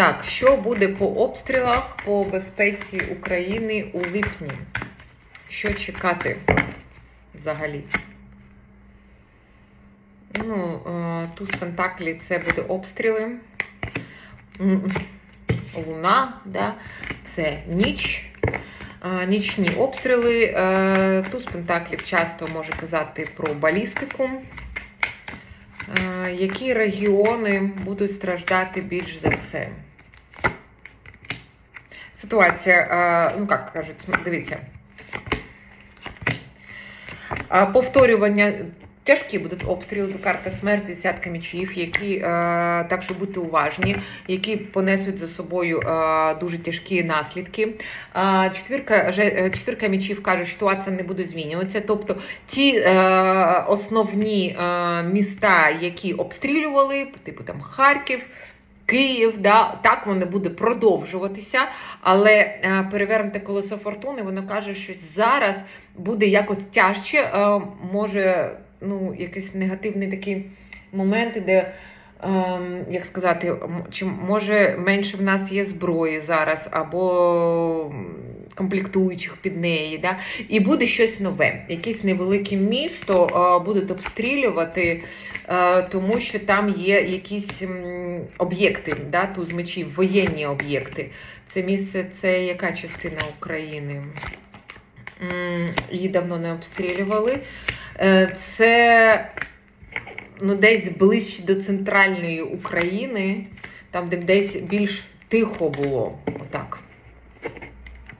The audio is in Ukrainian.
Так, що буде по обстрілах по безпеці України у липні? Що чекати взагалі? Ну, е, туз Пентаклі це буде обстріли. Луна, да? це ніч. Е, Нічні обстріли. Е, Туз Пентаклів часто може казати про балістику. Які регіони будуть страждати більш за все? Ситуація, е, ну як кажуть, дивіться. Е, Повторювання. Тяжкі будуть обстріли, карта смерть, десятка мечів, які е, так що будьте уважні, які понесуть за собою е, дуже тяжкі наслідки. Е, четвірка, же- е, четвірка мечів каже, що ситуація не буде змінюватися. Тобто ті е, основні е, міста, які обстрілювали, типу там Харків. Київ, да, так воно буде продовжуватися, але е, перевернуте колесо фортуни, воно каже, що зараз буде якось тяжче, е, може, ну, якісь негативні такі моменти, де, ем, як сказати, чи може менше в нас є зброї зараз, або комплектуючих під неї, да? і буде щось нове. Якесь невелике місто е, будуть обстрілювати, е, тому що там є якісь об'єкти, да, туз мечів, воєнні об'єкти. Це місце, це яка частина України? Її давно не обстрілювали. Е, Це ну, десь ближче до центральної України, там, де десь більш тихо було. Отак.